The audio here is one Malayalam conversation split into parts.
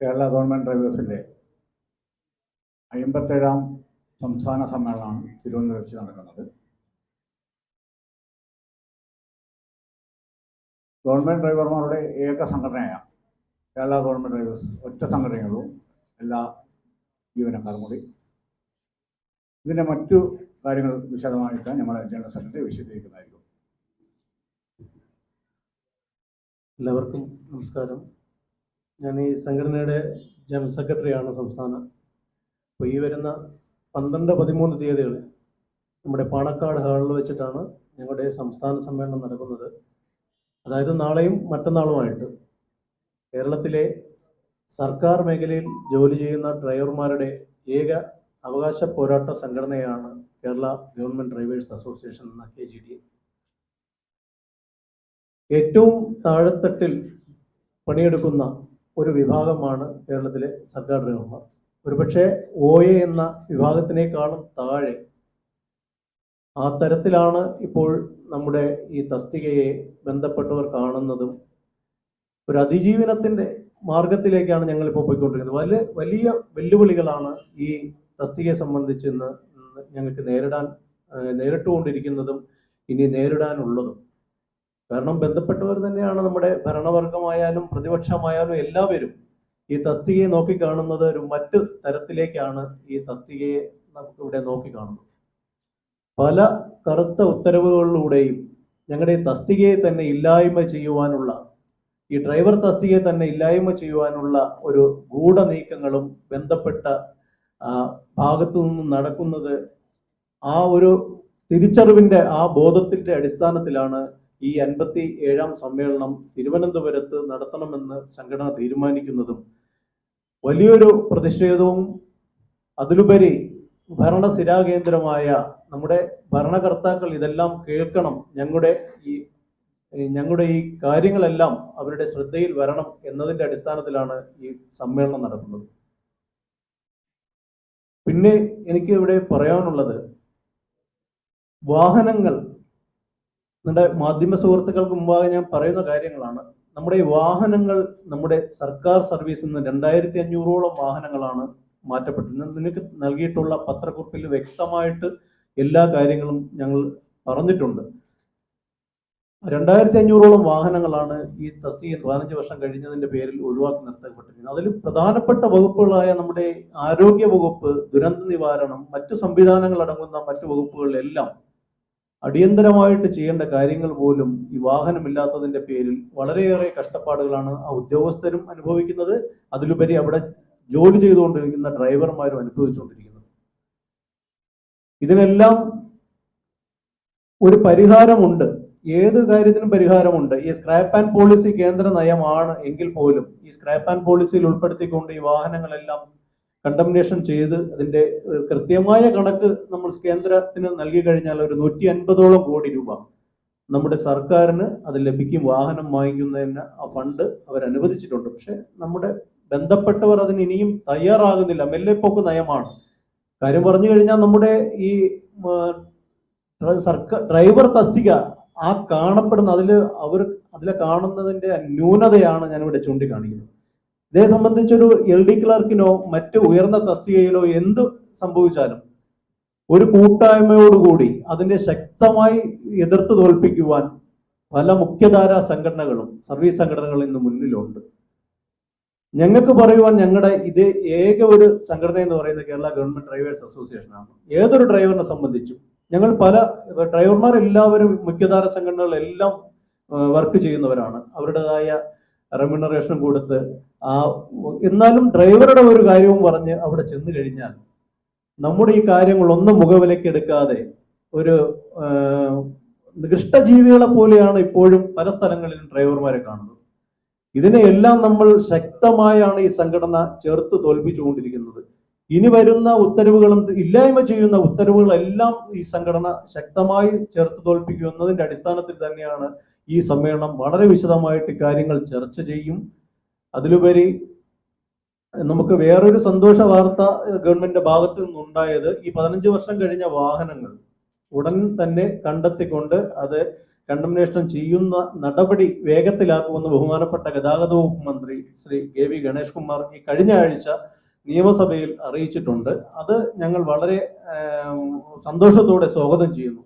കേരള ഗവൺമെന്റ് ഡ്രൈവേഴ്സിന്റെ അമ്പത്തേഴാം സംസ്ഥാന സമ്മേളനമാണ് തിരുവനന്തപുരം വെച്ച് നടക്കുന്നത്. ഗവൺമെന്റ് ഡ്രൈവർമാരുടെ ഏക സംഘടനയായ കേരള ഗവൺമെന്റ് ഡ്രൈവേഴ്സ് ഒറ്റ സംഘടനയുള്ളൂ എല്ലാ ജീവനക്കാരും കൂടി. ഇതിന്റെ മറ്റു കാര്യങ്ങൾ വിശദമായിട്ട് നമ്മുടെ ജനറൽ സെക്രട്ടറി വിശദീകരിക്കുന്നതായിരിക്കും. എല്ലാവർക്കും നമസ്കാരം. ഞാൻ ഈ സംഘടനയുടെ ജനറൽ സെക്രട്ടറിയാണ് സംസ്ഥാനം. അപ്പോൾ ഈ വരുന്ന പന്ത്രണ്ട് പതിമൂന്ന് തീയതികൾ നമ്മുടെ പാണക്കാട് ഹാളിൽ വെച്ചിട്ടാണ് ഞങ്ങളുടെ സംസ്ഥാന സമ്മേളനം നടക്കുന്നത്. അതായത് നാളെയും മറ്റന്നാളുമായിട്ട് കേരളത്തിലെ സർക്കാർ മേഖലയിൽ ജോലി ചെയ്യുന്ന ഡ്രൈവർമാരുടെ ഏക അവകാശ പോരാട്ട സംഘടനയാണ് കേരള ഗവൺമെന്റ് ഡ്രൈവേഴ്സ് അസോസിയേഷൻ എന്ന കെ ജി ഡി. ഏറ്റവും താഴെത്തട്ടിൽ പണിയെടുക്കുന്ന ഒരു വിഭാഗമാണ് കേരളത്തിലെ സർക്കാർ ഡ്രൈവർമാർ. ഒരുപക്ഷെ ഒ എ എന്ന വിഭാഗത്തിനേക്കാളും താഴെ ആ തരത്തിലാണ് ഇപ്പോൾ നമ്മുടെ ഈ തസ്തികയെ ബന്ധപ്പെട്ടവർ കാണുന്നതും ഒരു അതിജീവനത്തിന്റെ മാർഗത്തിലേക്കാണ് ഞങ്ങളിപ്പോൾ പോയിക്കൊണ്ടിരിക്കുന്നത്. വലിയ വലിയ വെല്ലുവിളികളാണ് ഈ തസ്തികയെ സംബന്ധിച്ച് ഇന്ന് ഞങ്ങൾക്ക് നേരിടാൻ നേരിട്ടുകൊണ്ടിരിക്കുന്നതും ഇനി നേരിടാനുള്ളതും. കാരണം ബന്ധപ്പെട്ടവർ തന്നെയാണ് നമ്മുടെ ഭരണവർഗമായാലും പ്രതിപക്ഷമായാലും എല്ലാവരും ഈ തസ്തികയെ നോക്കിക്കാണുന്നത് ഒരു മറ്റു തരത്തിലേക്കാണ് ഈ തസ്തികയെ നമുക്ക് ഇവിടെ നോക്കിക്കാണുന്നത്. പല കറുത്ത ഉത്തരവുകളിലൂടെയും ഞങ്ങളുടെ ഈ തസ്തികയെ തന്നെ ഇല്ലായ്മ ചെയ്യുവാനുള്ള ഈ ഡ്രൈവർ തസ്തികയെ തന്നെ ഇല്ലായ്മ ചെയ്യുവാനുള്ള ഒരു ഗൂഢ നീക്കങ്ങളും ബന്ധപ്പെട്ട ഭാഗത്തു നിന്നും നടക്കുന്നത് ആ ഒരു തിരിച്ചറിവിന്റെ ആ ബോധത്തിന്റെ അടിസ്ഥാനത്തിലാണ് ഈ അൻപത്തി ഏഴാം സമ്മേളനം തിരുവനന്തപുരത്ത് നടത്തണമെന്ന് സംഘടന തീരുമാനിക്കുന്നതും വലിയൊരു പ്രതിഷേധവും അതിലുപരി ഭരണസിരാകേന്ദ്രമായ നമ്മുടെ ഭരണകർത്താക്കൾ ഇതെല്ലാം കേൾക്കണം. ഞങ്ങളുടെ ഈ ഞങ്ങളുടെ ഈ കാര്യങ്ങളെല്ലാം അവരുടെ ശ്രദ്ധയിൽ വരണം എന്നതിന്റെ അടിസ്ഥാനത്തിലാണ് ഈ സമ്മേളനം നടക്കുന്നത്. പിന്നെ എനിക്ക് ഇവിടെ പറയാനുള്ളത് വാഹനങ്ങൾ നമ്മുടെ മാധ്യമ സുഹൃത്തുക്കൾക്ക് മുമ്പാകെ ഞാൻ പറയുന്ന കാര്യങ്ങളാണ്. നമ്മുടെ ഈ വാഹനങ്ങൾ നമ്മുടെ സർക്കാർ സർവീസിൽ നിന്ന് രണ്ടായിരത്തി അഞ്ഞൂറോളം വാഹനങ്ങളാണ് മാറ്റപ്പെട്ടിരുന്നത്. നിങ്ങൾക്ക് നൽകിയിട്ടുള്ള പത്രക്കുറിപ്പിൽ വ്യക്തമായിട്ട് എല്ലാ കാര്യങ്ങളും ഞങ്ങൾ പറഞ്ഞിട്ടുണ്ട്. രണ്ടായിരത്തി അഞ്ഞൂറോളം വാഹനങ്ങളാണ് ഈ തസ്തിക പതിനഞ്ച് വർഷം കഴിഞ്ഞതിന്റെ പേരിൽ ഒഴിവാക്കി നിർത്തപ്പെട്ടിരിക്കുന്നത്. അതിൽ പ്രധാനപ്പെട്ട വകുപ്പുകളായ നമ്മുടെ ആരോഗ്യ വകുപ്പ് ദുരന്ത നിവാരണം മറ്റു സംവിധാനങ്ങൾ അടങ്ങുന്ന മറ്റു വകുപ്പുകളിലെല്ലാം അടിയന്തരമായിട്ട് ചെയ്യേണ്ട കാര്യങ്ങൾ പോലും ഈ വാഹനമില്ലാത്തതിന്റെ പേരിൽ വളരെയേറെ കഷ്ടപ്പാടുകളാണ് ആ ഉദ്യോഗസ്ഥരും അനുഭവിക്കുന്നത്. അതിലുപരി അവിടെ ജോലി ചെയ്തുകൊണ്ടിരിക്കുന്ന ഡ്രൈവർമാരും അനുഭവിച്ചുകൊണ്ടിരിക്കുന്നത്. ഇതിനെല്ലാം ഒരു പരിഹാരമുണ്ട്. ഏത് കാര്യത്തിനും പരിഹാരമുണ്ട്. ഈ സ്ക്രാപ്പ് ആൻഡ് പോളിസി കേന്ദ്ര നയമാണ് എങ്കിൽ പോലും ഈ സ്ക്രാപ്പ് ആൻഡ് പോളിസിയിൽ ഉൾപ്പെടുത്തിക്കൊണ്ട് ഈ വാഹനങ്ങളെല്ലാം കണ്ടംനേഷൻ ചെയ്ത് അതിന്റെ കൃത്യമായ കണക്ക് നമ്മൾ കേന്ദ്രത്തിന് നൽകി കഴിഞ്ഞാൽ ഒരു നൂറ്റി അൻപതോളം കോടി രൂപ നമ്മുടെ സർക്കാരിന് അത് ലഭിക്കും വാഹനം വാങ്ങിക്കുന്നതിന് ആ ഫണ്ട് അവർ അനുവദിച്ചിട്ടുണ്ട് പക്ഷെ നമ്മുടെ ബന്ധപ്പെട്ടവർ അതിന് ഇനിയും തയ്യാറാകുന്നില്ല. മെല്ലെപ്പോക്ക് നയമാണ്. കാര്യം പറഞ്ഞു കഴിഞ്ഞാൽ നമ്മുടെ ഈ സർക്കാർ ഡ്രൈവർ തസ്തിക ആ കാണപ്പെടുന്ന അതിൽ അവർ അതിലെ കാണുന്നതിന്റെ ന്യൂനതയാണ് ഞാനിവിടെ ചൂണ്ടിക്കാണിക്കുന്നത്. ഇതേ സംബന്ധിച്ചൊരു എൽ ഡി ക്ലർക്കിനോ മറ്റ് ഉയർന്ന തസ്തികയിലോ എന്ത് സംഭവിച്ചാലും ഒരു കൂട്ടായ്മയോടുകൂടി അതിനെ ശക്തമായി എതിർത്ത് തോൽപ്പിക്കുവാൻ പല മുഖ്യധാരാ സംഘടനകളും സർവീസ് സംഘടനകളും ഇന്ന് മുന്നിലുണ്ട്. ഞങ്ങൾക്ക് പറയുവാൻ ഞങ്ങളുടെ ഇത് ഏക ഒരു സംഘടന എന്ന് പറയുന്നത് കേരള ഗവൺമെന്റ് ഡ്രൈവേഴ്സ് അസോസിയേഷൻ ആണ്. ഏതൊരു ഡ്രൈവറിനെ സംബന്ധിച്ചും ഞങ്ങൾ പല ഡ്രൈവർമാർ എല്ലാവരും മുഖ്യധാര സംഘടനകളെല്ലാം വർക്ക് ചെയ്യുന്നവരാണ്. അവരുടേതായ റെമ്യൂണറേഷനും കൊടുത്ത് ആ എന്നാലും ഡ്രൈവറുടെ ഒരു കാര്യവും പറഞ്ഞ് അവിടെ ചെന്ന് കഴിഞ്ഞാൽ നമ്മുടെ ഈ കാര്യങ്ങളൊന്നും മുഖവിലക്കെടുക്കാതെ ഒരു നികൃഷ്ടജീവികളെ പോലെയാണ് ഇപ്പോഴും പല സ്ഥലങ്ങളിലും ഡ്രൈവർമാരെ കാണുന്നത്. ഇതിനെയെല്ലാം നമ്മൾ ശക്തമായാണ് ഈ സംഘടന ചേർത്ത് തോൽപ്പിച്ചുകൊണ്ടിരിക്കുന്നത്. ഇനി വരുന്ന ഉത്തരവുകളും ഇല്ലായ്മ ചെയ്യുന്ന ഉത്തരവുകളെല്ലാം ഈ സംഘടന ശക്തമായി ചേർത്ത് തോൽപ്പിക്കും എന്നതിന്റെ അടിസ്ഥാനത്തിൽ തന്നെയാണ് ഈ സമ്മേളനം വളരെ വിശദമായിട്ട് കാര്യങ്ങൾ ചർച്ച ചെയ്യും. അതിലുപരി നമുക്ക് വേറൊരു സന്തോഷ വാർത്ത ഗവൺമെന്റിന്റെ ഭാഗത്ത് നിന്നുണ്ടായത് ഈ പതിനഞ്ച് വർഷം കഴിഞ്ഞ വാഹനങ്ങൾ ഉടൻ തന്നെ കണ്ടെത്തിക്കൊണ്ട് അത് കണ്ടംനേഷൻ ചെയ്യുന്ന നടപടി വേഗത്തിലാക്കുമെന്ന് ബഹുമാനപ്പെട്ട ഗതാഗത വകുപ്പ് മന്ത്രി ശ്രീ കെ വി ഗണേഷ് കുമാർ ഈ കഴിഞ്ഞ ആഴ്ച നിയമസഭയിൽ അറിയിച്ചിട്ടുണ്ട്. അത് ഞങ്ങൾ വളരെ സന്തോഷത്തോടെ സ്വാഗതം ചെയ്യുന്നു.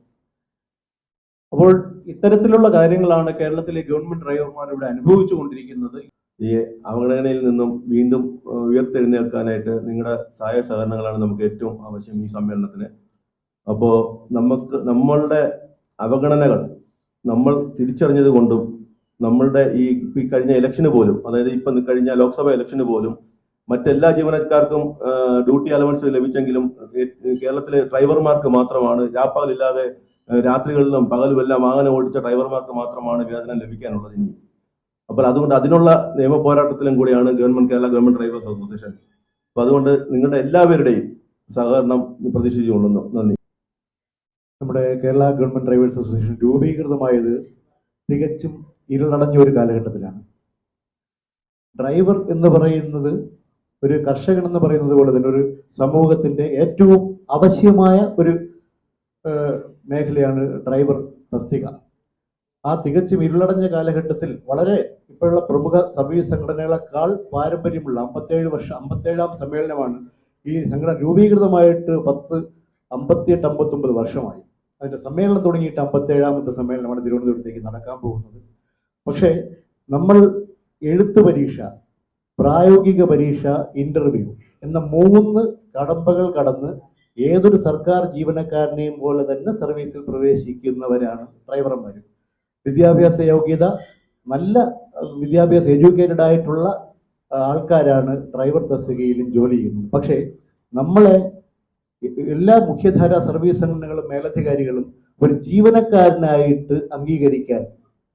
അപ്പോൾ ഇത്തരത്തിലുള്ള കാര്യങ്ങളാണ് കേരളത്തിലെ ഗവൺമെന്റ് ഡ്രൈവർമാർ ഇവിടെ അനുഭവിച്ചു കൊണ്ടിരിക്കുന്നത്. ഈ അവഗണനയിൽ നിന്നും വീണ്ടും ഉയർത്തെഴുന്നേൽക്കാനായിട്ട് നിങ്ങളുടെ സഹായ സഹകരണങ്ങളാണ് നമുക്ക് ഏറ്റവും ആവശ്യം ഈ സമ്മേളനത്തിന്. അപ്പോൾ നമുക്ക് നമ്മളുടെ അവഗണനകൾ നമ്മൾ തിരിച്ചറിഞ്ഞത് കൊണ്ടും നമ്മളുടെ ഈ കഴിഞ്ഞ ഇലക്ഷന് പോലും അതായത് ഇപ്പം കഴിഞ്ഞ ലോക്സഭ ഇലക്ഷന് പോലും മറ്റെല്ലാ ജീവനക്കാർക്കും ഡ്യൂട്ടി അലവൻസ് ലഭിച്ചെങ്കിലും കേരളത്തിലെ ഡ്രൈവർമാർക്ക് മാത്രമാണ് രാപ്പകലില്ലാതെ രാത്രികളിലും പകലും എല്ലാം വാഹനം ഓടിച്ച ഡ്രൈവർമാർക്ക് മാത്രമാണ് വേതനം ലഭിക്കാനുള്ളത് ഇനി. അപ്പോൾ അതുകൊണ്ട് അതിനുള്ള നിയമ പോരാട്ടത്തിലും കൂടിയാണ് government Kerala government drivers association. അപ്പൊ അതുകൊണ്ട് നിങ്ങളുടെ എല്ലാവരുടെയും സഹകരണം പ്രതീക്ഷിച്ചുകൊള്ളുന്നു. നന്ദി. നമ്മുടെ കേരള ഗവൺമെന്റ് ഡ്രൈവേഴ്സ് അസോസിയേഷൻ രൂപീകൃതമായത് തികച്ചും ഇരുളടഞ്ഞ ഒരു കാലഘട്ടത്തിലാണ്. ഡ്രൈവർ എന്ന് പറയുന്നത് ഒരു കർഷകൻ എന്ന് പറയുന്നത് പോലെ തന്നെ ഒരു സമൂഹത്തിന്റെ ഏറ്റവും ആവശ്യമായ ഒരു മേഖലയാണ് ഡ്രൈവർ തസ്തിക. ആ തികച്ചും ഇരുളടഞ്ഞ കാലഘട്ടത്തിൽ വളരെ ഇപ്പോഴുള്ള പ്രമുഖ സർവീസ് സംഘടനകളെക്കാൾ പാരമ്പര്യമുള്ള അമ്പത്തേഴ് വർഷം അമ്പത്തേഴാം സമ്മേളനമാണ് ഈ സംഘടന രൂപീകൃതമായിട്ട് പത്ത് അമ്പത്തിയെട്ട് അമ്പത്തൊമ്പത് വർഷമായി. അതിന്റെ സമ്മേളനം തുടങ്ങിയിട്ട് അമ്പത്തേഴാമത്തെ സമ്മേളനമാണ് തിരുവനന്തപുരത്തേക്ക് നടക്കാൻ പോകുന്നത്. പക്ഷേ നമ്മൾ എഴുത്ത് പരീക്ഷ പ്രായോഗിക പരീക്ഷ ഇന്റർവ്യൂ എന്ന മൂന്ന് കടമ്പകൾ കടന്ന് ഏതൊരു സർക്കാർ ജീവനക്കാരനെയും പോലെ തന്നെ സർവീസിൽ പ്രവേശിക്കുന്നവരാണ് ഡ്രൈവർമാർ വിദ്യാഭ്യാസ യോഗ്യത നല്ല വിദ്യാഭ്യാസ എഡ്യൂക്കേറ്റഡ് ആയിട്ടുള്ള ആൾക്കാരാണ് ഡ്രൈവർ തസ്തികയിലും ജോലി ചെയ്യുന്നത്. പക്ഷേ നമ്മളെ എല്ലാ മുഖ്യധാരാ സർവീസ് സംഘടനകളും മേലധികാരികളും ഒരു ജീവനക്കാരനായിട്ട് അംഗീകരിക്കാൻ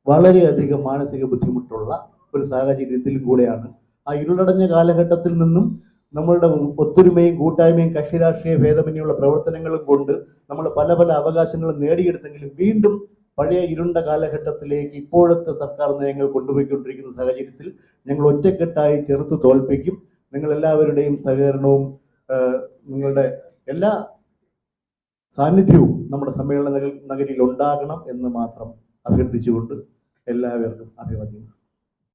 വളരെയധികം മാനസിക ബുദ്ധിമുട്ടുള്ള ഒരു സാഹചര്യത്തിലും കൂടെയാണ് ആ ഇരുളടഞ്ഞ കാലഘട്ടത്തിൽ നിന്നും നമ്മളുടെ ഒത്തൊരുമയും കൂട്ടായ്മയും കക്ഷി രാഷ്ട്രീയ ഭേദമന്യുള്ള പ്രവർത്തനങ്ങളും കൊണ്ട് നമ്മൾ പല പല അവകാശങ്ങളും നേടിയെടുത്തെങ്കിലും വീണ്ടും പഴയ ഇരുണ്ട കാലഘട്ടത്തിലേക്ക് ഇപ്പോഴത്തെ സർക്കാർ നയങ്ങൾ കൊണ്ടുപോയിക്കൊണ്ടിരിക്കുന്ന സാഹചര്യത്തിൽ ഞങ്ങൾ ഒറ്റക്കെട്ടായി ചെറുത്ത് തോൽപ്പിക്കും. നിങ്ങൾ എല്ലാവരുടെയും സഹകരണവും നിങ്ങളുടെ എല്ലാ സാന്നിധ്യവും നമ്മുടെ സമ്മേളന നഗരിയിൽ ഉണ്ടാകണം എന്ന് മാത്രം അഭ്യർത്ഥിച്ചുകൊണ്ട് എല്ലാവർക്കും അഭിവാദ്യം